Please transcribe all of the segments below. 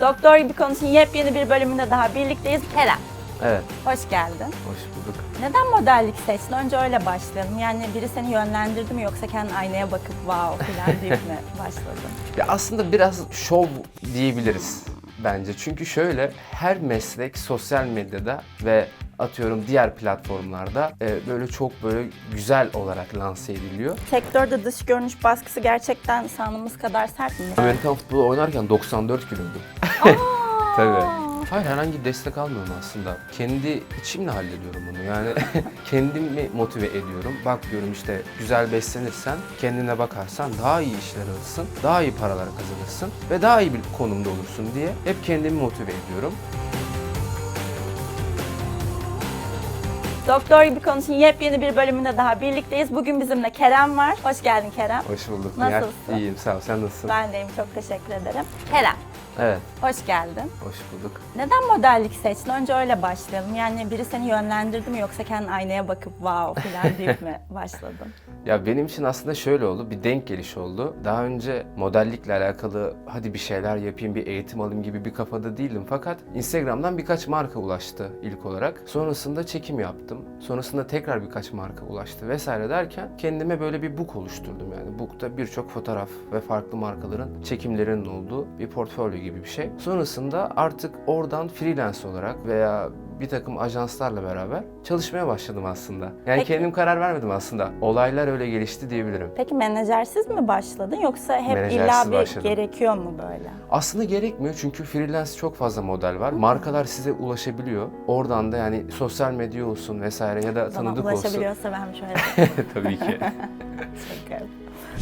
Doktor gibi konuşun yepyeni bir bölümünde daha birlikteyiz. Kerem, Evet, hoş geldin. hoş bulduk. Neden modellik seçtin? Önce öyle başlayalım. Yani biri seni yönlendirdi mi yoksa kendin aynaya bakıp wow falan deyip mi başladın? Ya aslında biraz şov diyebiliriz bence. Çünkü şöyle her meslek sosyal medyada ve atıyorum diğer platformlarda e, böyle çok böyle güzel olarak lanse ediliyor. Sektörde dış görünüş baskısı gerçekten sandığımız kadar sert mi? Amerikan futbolu oynarken 94 kiloydum. Tabii. Hayır herhangi destek almıyorum aslında. Kendi içimle hallediyorum bunu. Yani kendimi motive ediyorum. Bak diyorum işte güzel beslenirsen, kendine bakarsan daha iyi işler alırsın, daha iyi paralar kazanırsın ve daha iyi bir konumda olursun diye hep kendimi motive ediyorum. Doktor gibi konuşun yepyeni bir bölümünde daha birlikteyiz. Bugün bizimle Kerem var. Hoş geldin Kerem. Hoş bulduk. Nasılsın? Nihal. İyiyim sağ ol. Sen nasılsın? Ben deyim çok teşekkür ederim. Kerem, Evet. hoş geldin. Hoş bulduk. Neden modellik seçtin? Önce öyle başlayalım. Yani biri seni yönlendirdi mi yoksa kendin aynaya bakıp wow falan deyip mi başladın? Ya benim için aslında şöyle oldu, bir denk geliş oldu. Daha önce modellikle alakalı hadi bir şeyler yapayım, bir eğitim alayım gibi bir kafada değildim. Fakat Instagram'dan birkaç marka ulaştı ilk olarak. Sonrasında çekim yaptım. Sonrasında tekrar birkaç marka ulaştı vesaire derken kendime böyle bir book oluşturdum yani. Book'ta birçok fotoğraf ve farklı markaların çekimlerinin olduğu bir portfolyo gibi bir şey. Sonrasında artık oradan freelance olarak veya bir takım ajanslarla beraber çalışmaya başladım aslında. Yani Peki. kendim karar vermedim aslında. Olaylar öyle gelişti diyebilirim. Peki menajersiz mi başladın yoksa hep illa bir başladım. gerekiyor mu böyle? Aslında gerekmiyor çünkü freelance çok fazla model var. Markalar size ulaşabiliyor. Oradan da yani sosyal medya olsun vesaire ya da tanıdık olsun. ulaşabiliyorsa ben şöyle Tabii ki. çekerim.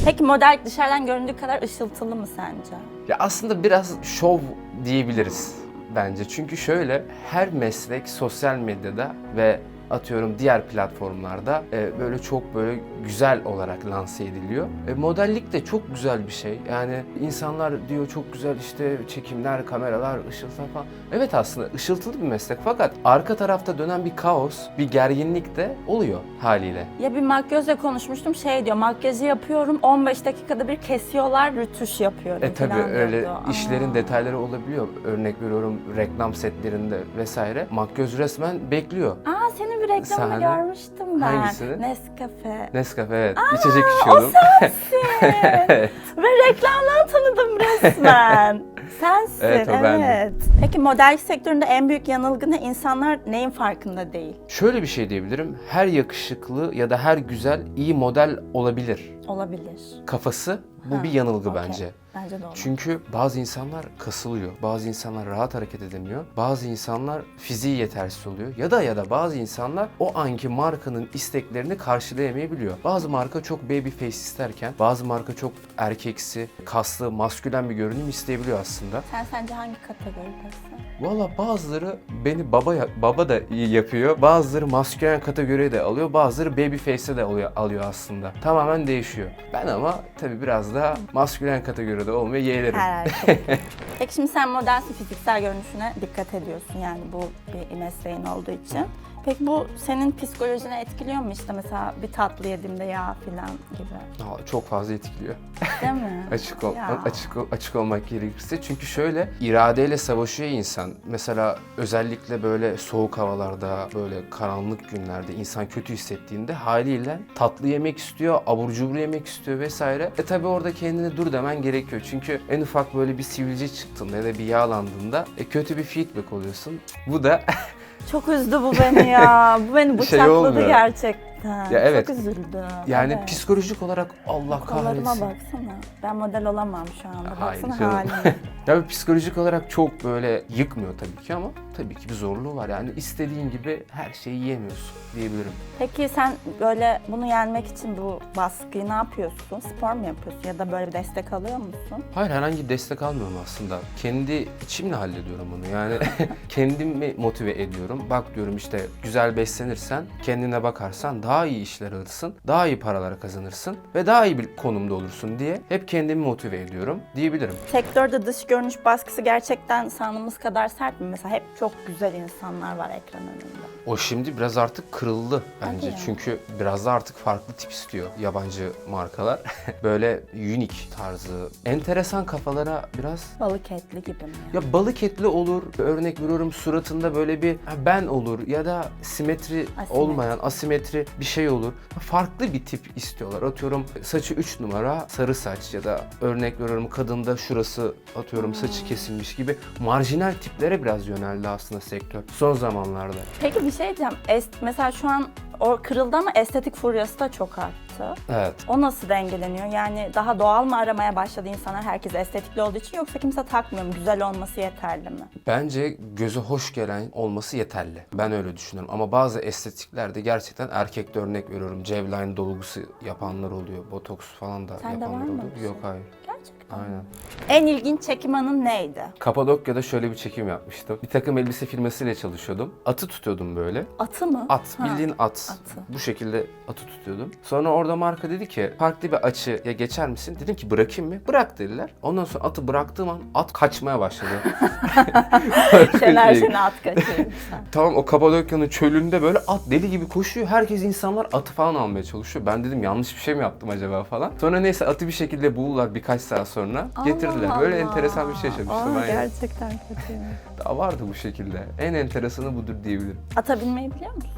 Peki model dışarıdan göründüğü kadar ışıltılı mı sence? Ya aslında biraz şov diyebiliriz bence. Çünkü şöyle her meslek sosyal medyada ve atıyorum diğer platformlarda e, böyle çok böyle güzel olarak lanse ediliyor. E, modellik de çok güzel bir şey. Yani insanlar diyor çok güzel işte çekimler, kameralar, ışıltı falan. Evet aslında ışıltılı bir meslek fakat arka tarafta dönen bir kaos, bir gerginlik de oluyor haliyle. Ya bir makyözle konuşmuştum şey diyor makyajı yapıyorum 15 dakikada bir kesiyorlar rütuş yapıyorum E tabi öyle diyordu. işlerin Aa. detayları olabiliyor. Örnek veriyorum reklam setlerinde vesaire. Makyöz resmen bekliyor. Aa senin bir reklamını Sahne. görmüştüm ben. Hangisini? Nescafe. Nescafe evet. İçecek içiyordum. Sensin. Ve reklamdan tanıdım resmen. Sensin, Evet, evet. o bendim. Peki modellik sektöründe en büyük yanılgı ne? İnsanlar neyin farkında değil? Şöyle bir şey diyebilirim. Her yakışıklı ya da her güzel iyi model olabilir. Olabilir. Kafası bu Ha, bir yanılgı okey. bence. Bence de olabilir. Çünkü bazı insanlar kasılıyor, bazı insanlar rahat hareket edemiyor, bazı insanlar fiziği yetersiz oluyor ya da ya da bazı insanlar o anki markanın isteklerini karşılayamayabiliyor. Bazı marka çok baby face isterken bazı marka çok erkeksi, kaslı, maskülen bir görünüm isteyebiliyor aslında. Sen sence hangi kategoridesin? Valla bazıları beni baba baba da iyi yapıyor. Bazıları maskülen kategoriye de alıyor. Bazıları baby face'e de alıyor, alıyor aslında. Tamamen değişiyor. Ben ama tabii biraz daha maskülen kategoride olmayı yeğlerim. Her erkek. Peki şimdi sen modelsin, fiziksel görünüşüne dikkat ediyorsun yani bu bir mesleğin olduğu için. Peki bu senin psikolojini etkiliyor mu işte mesela bir tatlı yediğimde yağ falan gibi? Aa, çok fazla etkiliyor. Değil mi? Açık ol, Ya. açık ol- açık olmak gerekirse çünkü şöyle iradeyle savaşıyor insan. Mesela özellikle böyle soğuk havalarda, böyle karanlık günlerde insan kötü hissettiğinde haliyle tatlı yemek istiyor, abur cubur yemek istiyor vesaire. E tabi orada kendine dur demen gerekiyor. Çünkü en ufak böyle bir sivilce çıktığında ya da bir yağlandığında e, kötü bir feedback oluyorsun. Bu da Çok üzdü bu beni ya. Bu beni Şey bıçakladı olmuyor. gerçekten. Ya evet. Çok üzüldüm. yani evet. psikolojik olarak Allah Kollarıma kahretsin. baksana. Ben model olamam şu anda. Hayır Baksana canım. halime. Ya psikolojik olarak çok böyle yıkmıyor tabii ki ama tabii ki bir zorluğu var. Yani istediğin gibi her şeyi yiyemiyorsun diyebilirim. Peki sen böyle bunu yenmek için bu baskıyı ne yapıyorsun? Spor mu yapıyorsun ya da böyle bir destek alıyor musun? Hayır herhangi bir destek almıyorum aslında. Kendi içimle hallediyorum bunu. Yani kendimi motive ediyorum. Bak diyorum işte güzel beslenirsen, kendine bakarsan daha iyi işler alırsın, daha iyi paralar kazanırsın ve daha iyi bir konumda olursun diye hep kendimi motive ediyorum diyebilirim. Sektörde dış görünüş baskısı gerçekten sandığımız kadar sert mi? Mesela hep çok çok güzel insanlar var ekran önünde. O şimdi biraz artık kırıldı bence. Hadi ya. Çünkü biraz da artık farklı tip istiyor yabancı markalar. Böyle unique tarzı, enteresan kafalara biraz Balık etli gibi mi? ya balık etli olur. Örnek veriyorum suratında böyle bir ha, ben olur ya da simetri Asimetri. olmayan asimetri bir şey olur. Farklı bir tip istiyorlar. Atıyorum saçı 3 numara sarı saç ya da örnek veriyorum kadında şurası atıyorum saçı kesilmiş gibi marjinal tiplere biraz yöneldi aslında sektör son zamanlarda. Peki bir şey diyeceğim. Est mesela şu an o kırıldı ama estetik furyası da çok arttı. Evet. O nasıl dengeleniyor? Yani daha doğal mı aramaya başladı insanlar herkes estetikli olduğu için yoksa kimse takmıyor mu? Güzel olması yeterli mi? Bence göze hoş gelen olması yeterli. Ben öyle düşünüyorum. Ama bazı estetiklerde gerçekten erkekte örnek veriyorum. Cevline dolgusu yapanlar oluyor. Botoks falan da Sende var yapanlar mı oluyor. bir Yok şey? hayır. Gerçekten. Aynen. En ilginç çekim anın neydi? Kapadokya'da şöyle bir çekim yapmıştım. Bir takım elbise firmasıyla çalışıyordum. Atı tutuyordum böyle. Atı mı? At, Ha. bildiğin at. atı. Bu şekilde atı tutuyordum. Sonra orada marka dedi ki farklı bir açıya geçer misin? Dedim ki bırakayım mı? Bırak dediler. Ondan sonra atı bıraktığım an at kaçmaya başladı. Şener seni at kaçırdı sen. Tamam o Kapadokya'nın çölünde böyle at deli gibi koşuyor. Herkes insanlar atı falan almaya çalışıyor. Ben dedim yanlış bir şey mi yaptım acaba falan. Sonra neyse atı bir şekilde buldular birkaç saat sonra. Getirdiler. Allah Böyle Allah. enteresan bir şey yaşamıştım Aa, ben. Gerçekten kötüymüş. Daha vardı bu şekilde. En enteresanı budur diyebilirim. Ata binmeyi biliyor musun?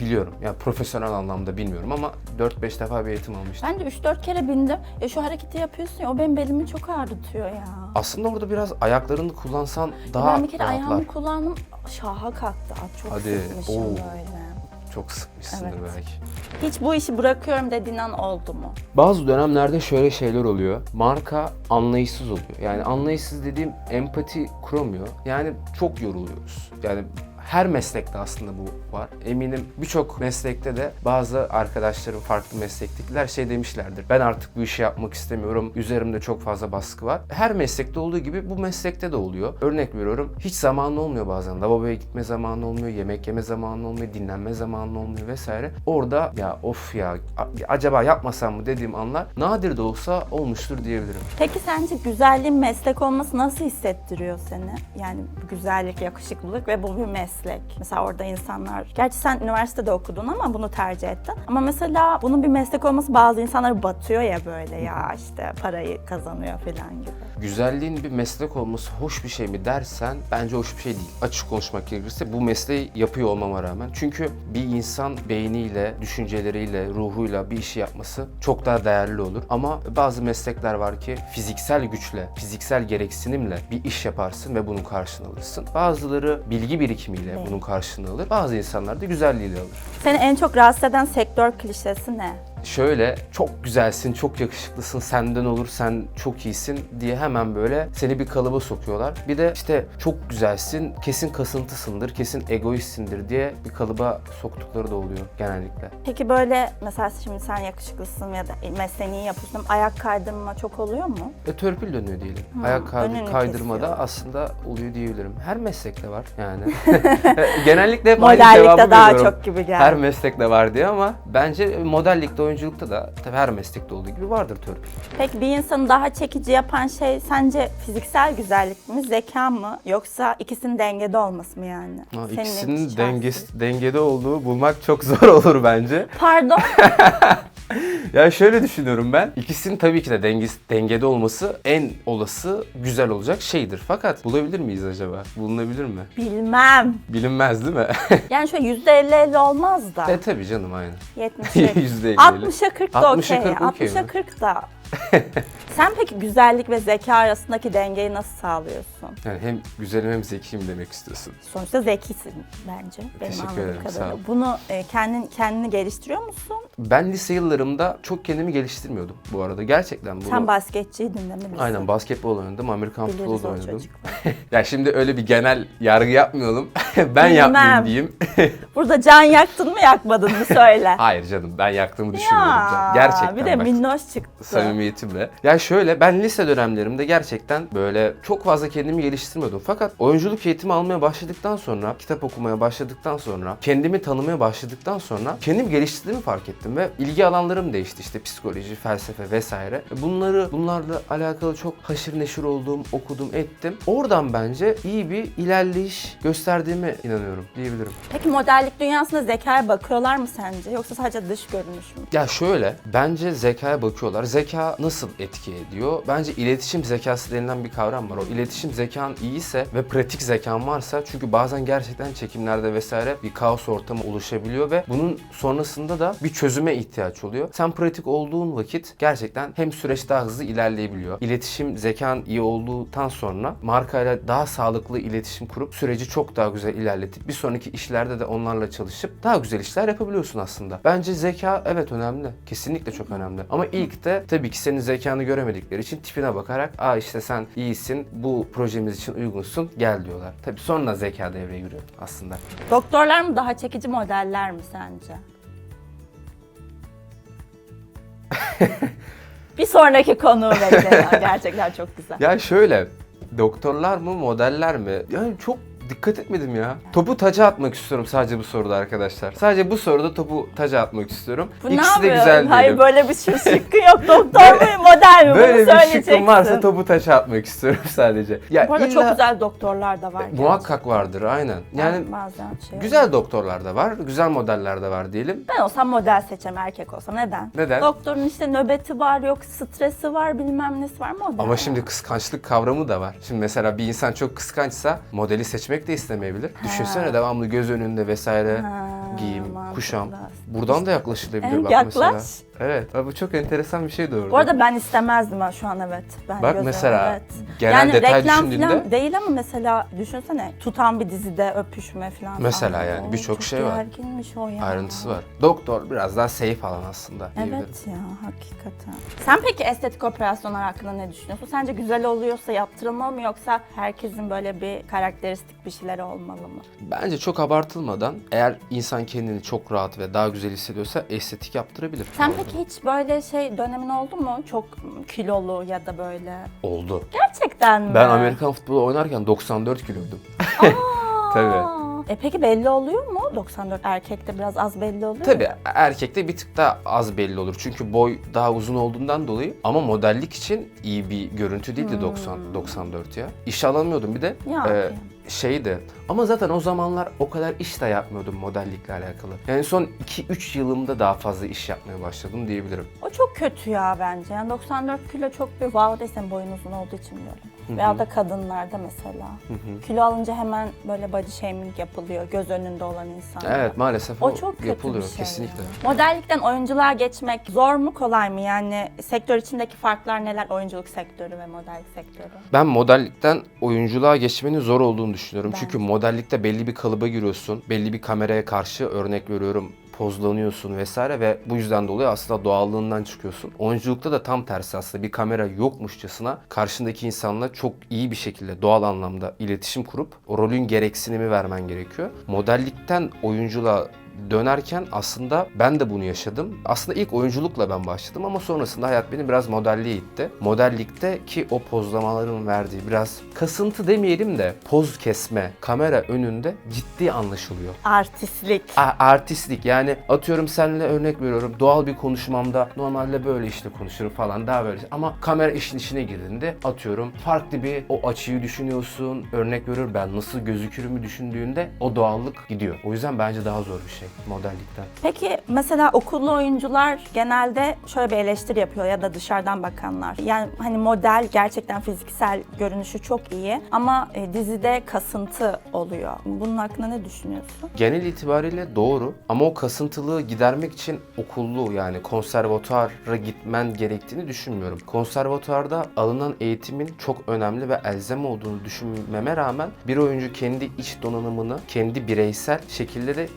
Biliyorum. Ya profesyonel anlamda bilmiyorum ama 4-5 defa bir eğitim almıştım. Ben de 3-4 kere bindim. Ya şu hareketi yapıyorsun ya o benim belimi çok ağrıtıyor ya. Aslında orada biraz ayaklarını kullansan daha ben bir kere rahatlar. ayağımı kullandım. Şaha kalktı. Çok Hadi. sıkmışım Oo. böyle. Çok sıkmışsındır Evet. belki. Hiç bu işi bırakıyorum dediğin an oldu mu? Bazı dönemlerde şöyle şeyler oluyor. Marka anlayışsız oluyor. Yani anlayışsız dediğim empati kuramıyor. Yani çok yoruluyoruz. Yani her meslekte aslında bu var. Eminim birçok meslekte de bazı arkadaşlarım farklı meslektekiler şey demişlerdir. Ben artık bu işi yapmak istemiyorum. Üzerimde çok fazla baskı var. Her meslekte olduğu gibi bu meslekte de oluyor. Örnek veriyorum. Hiç zamanı olmuyor bazen. Lavaboya gitme zamanı olmuyor, yemek yeme zamanı olmuyor, dinlenme zamanı olmuyor vesaire. Orada ya of ya acaba yapmasam mı dediğim anlar nadir de olsa olmuştur diyebilirim. Peki sence güzelliğin meslek olması nasıl hissettiriyor seni? Yani güzellik, yakışıklılık ve bu bir meslek. Mesela orada insanlar, gerçi sen üniversitede okudun ama bunu tercih ettin. Ama mesela bunun bir meslek olması bazı insanları batıyor ya böyle ya işte parayı kazanıyor falan gibi. Güzelliğin bir meslek olması hoş bir şey mi dersen bence hoş bir şey değil. Açık konuşmak gerekirse bu mesleği yapıyor olmama rağmen. Çünkü bir insan beyniyle, düşünceleriyle, ruhuyla bir işi yapması çok daha değerli olur. Ama bazı meslekler var ki fiziksel güçle, fiziksel gereksinimle bir iş yaparsın ve bunun karşılığını alırsın. Bazıları bilgi birikimiyle Evet. bunun karşılığını alır. Bazı insanlar da güzelliğiyle alır. Seni en çok rahatsız eden sektör klişesi ne? Şöyle çok güzelsin, çok yakışıklısın, senden olur, sen çok iyisin diye hemen böyle seni bir kalıba sokuyorlar. Bir de işte çok güzelsin, kesin kasıntısındır, kesin egoistsindir diye bir kalıba soktukları da oluyor genellikle. Peki böyle mesela şimdi sen yakışıklısın ya da mesleğini yapıyorsun ayak kaydırma çok oluyor mu? E törpül dönüyor diyelim. Hmm, Ayak kaydır, kaydırma da aslında oluyor diyebilirim. Her meslekte var yani. genellikle hep aynı cevabı daha veriyorum. çok gibi geldi. Her meslekte var diye ama bence modellikte, oyunculukta da tabii her meslekte olduğu gibi vardır törpül. Peki bir insanı daha çekici yapan şey sence fiziksel güzellik mi, zeka mı yoksa ikisinin dengede olması mı yani? Ha, Senin İkisinin dengesi, dengede olduğu bulmak çok zor olur bence. Pardon. Ya şöyle düşünüyorum ben. İkisinin tabii ki de dengesi, dengede olması en olası güzel olacak şeydir. Fakat bulabilir miyiz acaba? Bulunabilir mi? Bilmem. Bilinmez değil mi? Yani şöyle yüzde elli elli olmaz da. e tabii canım aynen. 70'e Yüzde elli. 60'a 40 da 60'a okey. 40 okey 60'a mi? 40 da. Sen peki güzellik ve zeka arasındaki dengeyi nasıl sağlıyorsun? Yani hem güzelim hem zekiyim demek istiyorsun. Sonuçta zekisin bence. Benim Teşekkür anladığım ederim, sağ ol. Bunu e, kendin kendini geliştiriyor musun? Ben lise yıllarımda çok kendimi geliştirmiyordum bu arada. Gerçekten bunu... Sen basketçiydin değil mi? Aynen basketbol oynadım, Amerikan Biliriz futbolu da o oynadım. çocukları. Ya şimdi öyle bir genel yargı yapmayalım. ben yapmayayım diyeyim. Burada can yaktın mı yakmadın mı söyle. Hayır canım ben yaktığımı düşünmüyorum canım. Gerçekten Bir de bak. minnoş çıktı. samimiyetimle. Ya şöyle ben lise dönemlerimde gerçekten böyle çok fazla kendimi geliştirmiyordum. Fakat oyunculuk eğitimi almaya başladıktan sonra, kitap okumaya başladıktan sonra, kendimi tanımaya başladıktan sonra kendimi geliştirdiğimi fark ettim ve ilgi alanlarım değişti işte psikoloji, felsefe vesaire. Bunları bunlarla alakalı çok haşır neşir olduğum, okudum, ettim. Oradan bence iyi bir ilerleyiş gösterdiğime inanıyorum diyebilirim. Peki modellik dünyasında zekaya bakıyorlar mı sence? Yoksa sadece dış görünüş mü? Ya şöyle, bence zekaya bakıyorlar. Zeka nasıl etki ediyor? Bence iletişim zekası denilen bir kavram var. O iletişim zekan iyiyse ve pratik zekan varsa çünkü bazen gerçekten çekimlerde vesaire bir kaos ortamı oluşabiliyor ve bunun sonrasında da bir çözüme ihtiyaç oluyor. Sen pratik olduğun vakit gerçekten hem süreç daha hızlı ilerleyebiliyor. İletişim zekan iyi olduktan sonra markayla daha sağlıklı iletişim kurup süreci çok daha güzel ilerletip bir sonraki işlerde de onlarla çalışıp daha güzel işler yapabiliyorsun aslında. Bence zeka evet önemli. Kesinlikle çok önemli. Ama ilk de tabii ki senin zekanı göremedikleri için tipine bakarak aa işte sen iyisin, bu projemiz için uygunsun, gel diyorlar. Tabii sonra zeka devreye giriyor aslında. Doktorlar mı daha çekici modeller mi sence? bir sonraki konuğu bekleyelim. Gerçekten çok güzel. Ya şöyle, doktorlar mı, modeller mi? Yani çok dikkat etmedim ya. Topu taca atmak istiyorum sadece bu soruda arkadaşlar. Sadece bu soruda topu taca atmak istiyorum. Bu ne İkisi de yapıyor? güzel Hayır diyelim. böyle bir şey şıkkı yok. Doktor mu model mi? Böyle Bunu bir söyleyeceksin. şıkkım varsa topu taça atmak istiyorum sadece. Ya Bu arada illa- çok güzel doktorlar da var. Muhakkak vardır aynen. Yani bazen şey güzel doktorlar da var, güzel modeller de var diyelim. Ben olsam model seçeceğim erkek olsa. Neden? Neden? Doktorun işte nöbeti var, yok stresi var, bilmem nesi var model. Ama şimdi kıskançlık kavramı da var. Şimdi mesela bir insan çok kıskançsa modeli seçmek de istemeyebilir. Düşünsene devamlı göz önünde vesaire Ha, giyim, mantıklı kuşam. aslında. Buradan da yaklaşılabilir Evet, bak yaklaş. mesela. Evet, bu çok enteresan bir şey doğru. Bu arada ben istemezdim ha şu an evet. Ben Bak göz- mesela evet. genel yani detay reklam düşündüğünde falan değil ama mesela düşünsene tutan bir dizide öpüşme falan. Mesela Aa, yani birçok çok şey var. Gerginmiş o ya. ayrıntısı var. Doktor biraz daha safe alan aslında. Evet ya hakikaten. Sen peki estetik operasyonlar hakkında ne düşünüyorsun? Sence güzel oluyorsa yaptırılmalı mı yoksa herkesin böyle bir karakteristik bir şeyler olmalı mı? Bence çok abartılmadan eğer insan kendini çok rahat ve daha güzel hissediyorsa estetik yaptırabilir. Sen peki hiç böyle şey dönemin oldu mu? Çok kilolu ya da böyle. Oldu. Gerçekten mi? Ben Amerikan futbolu oynarken 94 kiloydum. Tabii. E peki belli oluyor mu? 94 erkekte biraz az belli oluyor. Tabii ya. erkekte bir tık daha az belli olur. Çünkü boy daha uzun olduğundan dolayı. Ama modellik için iyi bir görüntü değildi 90 94 ya. İş alamıyordum bir de. Hmm. Ya, e. şeydi. Ama zaten o zamanlar o kadar iş de yapmıyordum modellikle alakalı. Yani son 2-3 yılımda daha fazla iş yapmaya başladım diyebilirim. O çok kötü ya bence. Yani 94 kilo çok bir wow senin boyun uzun olduğu için diyorum. Veya da kadınlarda mesela. Kilo alınca hemen böyle body shaming yapılıyor göz önünde olan insanlar. Evet maalesef o, O çok kötü yapılıyor bir şey. kesinlikle. Modellikten oyunculuğa geçmek zor mu kolay mı? Yani sektör içindeki farklar neler? Oyunculuk sektörü ve modellik sektörü. Ben modellikten oyunculuğa geçmenin zor olduğunu düşünüyorum. Ben Çünkü de. modellikte belli bir kalıba giriyorsun. Belli bir kameraya karşı örnek veriyorum pozlanıyorsun vesaire ve bu yüzden dolayı aslında doğallığından çıkıyorsun. Oyunculukta da tam tersi aslında bir kamera yokmuşçasına karşındaki insanla çok iyi bir şekilde doğal anlamda iletişim kurup o rolün gereksinimi vermen gerekiyor. Modellikten oyunculuğa dönerken aslında ben de bunu yaşadım. Aslında ilk oyunculukla ben başladım ama sonrasında hayat beni biraz modelliğe itti. Modellikte ki o pozlamaların verdiği biraz kasıntı demeyelim de poz kesme kamera önünde ciddi anlaşılıyor. Artistlik. A- artistlik yani atıyorum seninle örnek veriyorum doğal bir konuşmamda normalde böyle işte konuşurum falan daha böyle ama kamera işin içine girdiğinde atıyorum farklı bir o açıyı düşünüyorsun örnek veriyorum ben nasıl gözükürümü düşündüğünde o doğallık gidiyor. O yüzden bence daha zor bir şey modellikten. Peki mesela okullu oyuncular genelde şöyle bir eleştiri yapıyor ya da dışarıdan bakanlar. Yani hani model gerçekten fiziksel görünüşü çok iyi ama e, dizide kasıntı oluyor. Bunun hakkında ne düşünüyorsun? Genel itibariyle doğru ama o kasıntılığı gidermek için okullu yani konservatuara gitmen gerektiğini düşünmüyorum. Konservatuarda alınan eğitimin çok önemli ve elzem olduğunu düşünmeme rağmen bir oyuncu kendi iç donanımını kendi bireysel şekilde de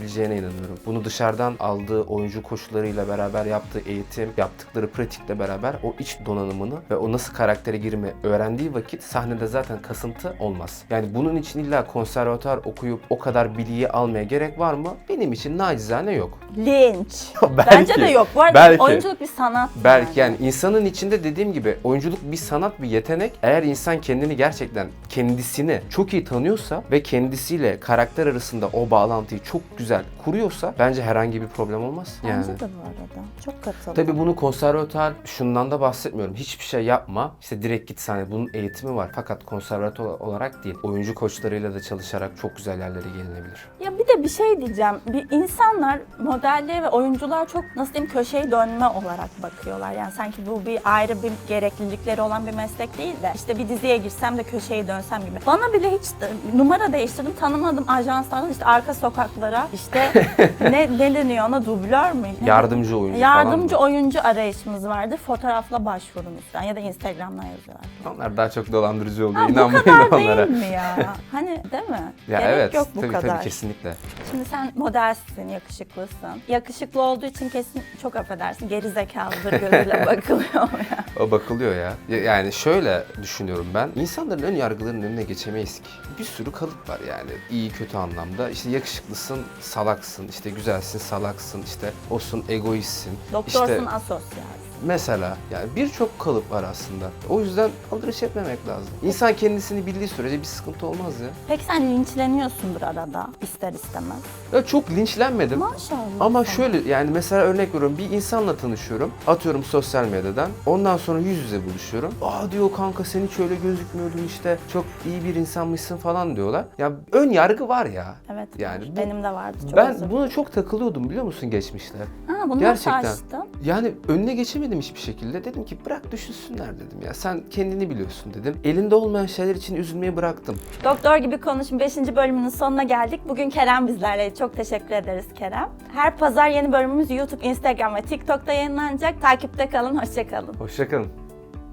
geliştirebileceğine inanıyorum. Bunu dışarıdan aldığı oyuncu koşullarıyla beraber yaptığı eğitim, yaptıkları pratikle beraber o iç donanımını ve o nasıl karaktere girme öğrendiği vakit sahnede zaten kasıntı olmaz. Yani bunun için illa konservatuar okuyup o kadar bilgiyi almaya gerek var mı? Benim için nacizane yok. Linç. Belki. Bence de yok. Bu arada Belki. oyunculuk bir sanat. Belki yani insanın içinde dediğim gibi oyunculuk bir sanat, bir yetenek. Eğer insan kendini gerçekten kendisini çok iyi tanıyorsa ve kendisiyle karakter arasında o bağlantıyı çok güzel kuruyorsa bence herhangi bir problem olmaz. Yani. Bence de bu arada. Çok katılıyorum. Tabii bunu konservatuar şundan da bahsetmiyorum. Hiçbir şey yapma. İşte direkt git sahne. Bunun eğitimi var. Fakat konservatuar olarak değil. Oyuncu koçlarıyla da çalışarak çok güzel yerlere gelinebilir. Ya bir de bir şey diyeceğim. Bir insanlar modelliğe ve oyunculuğa çok nasıl diyeyim köşeyi dönme olarak bakıyorlar. Yani sanki bu bir ayrı bir gereklilikleri olan bir meslek değil de işte bir diziye girsem de köşeyi dönsem gibi. Bana bile hiç numara değiştirdim tanımadım ajanslardan işte arka sokaklara işte ne, ne deniyor ona dublör mü? Yardımcı oyuncu Yardımcı falan mı? oyuncu arayışımız vardı. Fotoğrafla başvurun lütfen ya da Instagram'dan yazıyorlar. Onlar daha çok dolandırıcı oluyor. Ha, bu kadar onlara. değil mi ya? Hani değil mi? Ya Gerek evet. yok bu tabii kadar. tabii kesinlikle. Şimdi sen modelsin, yakışıklısın. Yakışıklı olduğu için kesin çok affedersin geri zekalıdır gözüyle bakılıyor ya. O bakılıyor. Ya- Yani şöyle düşünüyorum ben. İnsanların ön yargılarının önüne geçemeyiz ki. Bir sürü kalıp var yani. İyi kötü anlamda. İşte yakışıklısın, salaksın. işte güzelsin, salaksın. işte olsun, egoistsin. Doktorsun İşte asosyal. Mesela yani birçok kalıp var aslında. O yüzden aldırış etmemek lazım. İnsan kendisini bildiği sürece bir sıkıntı olmaz ya. Peki sen linçleniyorsundur arada ister istemez. Ya çok linçlenmedim. Maşallah. Ama sana. şöyle yani mesela örnek veriyorum bir insanla tanışıyorum. Atıyorum sosyal medyadan. Ondan sonra yüz yüze buluşuyorum. Aa diyor kanka sen hiç öyle gözükmüyordun işte. Çok iyi bir insanmışsın falan diyorlar. Ya ön yargı var ya. Evet Yani bu- benim de vardı çok ben buna çok takılıyordum biliyor musun geçmişte. Ha, bunu Gerçekten. açtın? Yani önüne geçemedim hiçbir şekilde. Dedim ki bırak düşünsünler dedim ya. Sen kendini biliyorsun dedim. Elinde olmayan şeyler için üzülmeyi bıraktım. Doktor gibi konuşun 5. bölümünün sonuna geldik. Bugün Kerem bizlerle. Çok teşekkür ederiz Kerem. Her pazar yeni bölümümüz YouTube, Instagram ve TikTok'ta yayınlanacak. Takipte kalın, hoşçakalın. Hoşçakalın.